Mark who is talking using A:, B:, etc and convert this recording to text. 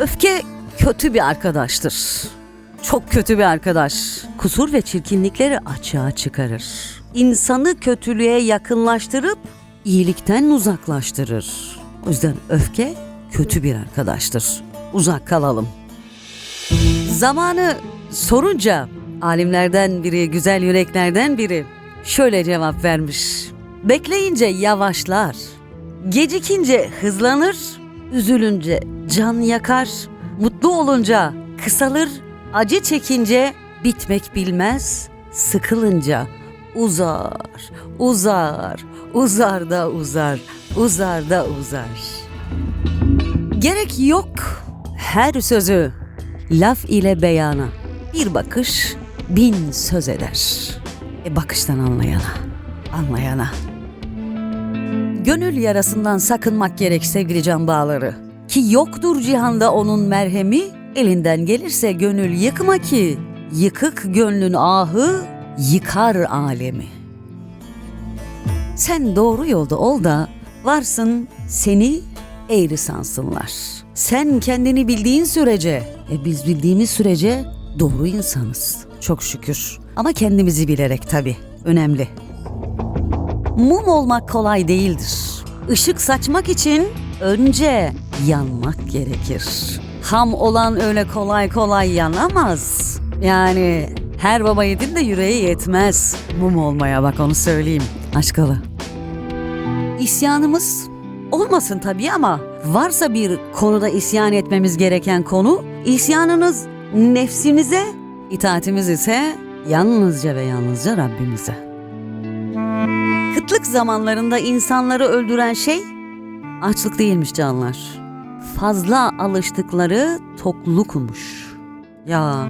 A: Öfke kötü bir arkadaştır. Çok kötü bir arkadaş. Kusur ve çirkinlikleri açığa çıkarır. İnsanı kötülüğe yakınlaştırıp iyilikten uzaklaştırır. O yüzden öfke kötü bir arkadaştır. Uzak kalalım. Zamanı sorunca alimlerden biri, güzel yüreklerden biri şöyle cevap vermiş. Bekleyince yavaşlar, gecikince hızlanır, üzülünce can yakar, mutlu olunca kısalır, acı çekince bitmek bilmez, sıkılınca uzar, uzar, uzar da uzar, uzar da uzar. Gerek yok her sözü laf ile beyana. Bir bakış bin söz eder. E bakıştan anlayana, anlayana. Gönül yarasından sakınmak gerek sevgili can bağları. Ki yoktur cihanda onun merhemi, elinden gelirse gönül yıkma ki, yıkık gönlün ahı yıkar alemi. Sen doğru yolda ol da varsın seni eğri sansınlar. Sen kendini bildiğin sürece, e biz bildiğimiz sürece doğru insanız. Çok şükür. Ama kendimizi bilerek tabii. Önemli. Mum olmak kolay değildir. Işık saçmak için önce yanmak gerekir. Ham olan öyle kolay kolay yanamaz. Yani her baba yedin de yüreği yetmez. Mum olmaya bak onu söyleyeyim. Aşkalı. İsyanımız olmasın tabii ama varsa bir konuda isyan etmemiz gereken konu, isyanınız nefsimize, itaatimiz ise yalnızca ve yalnızca Rabbimize. Kıtlık zamanlarında insanları öldüren şey açlık değilmiş canlar. Fazla alıştıkları toklukmuş. Ya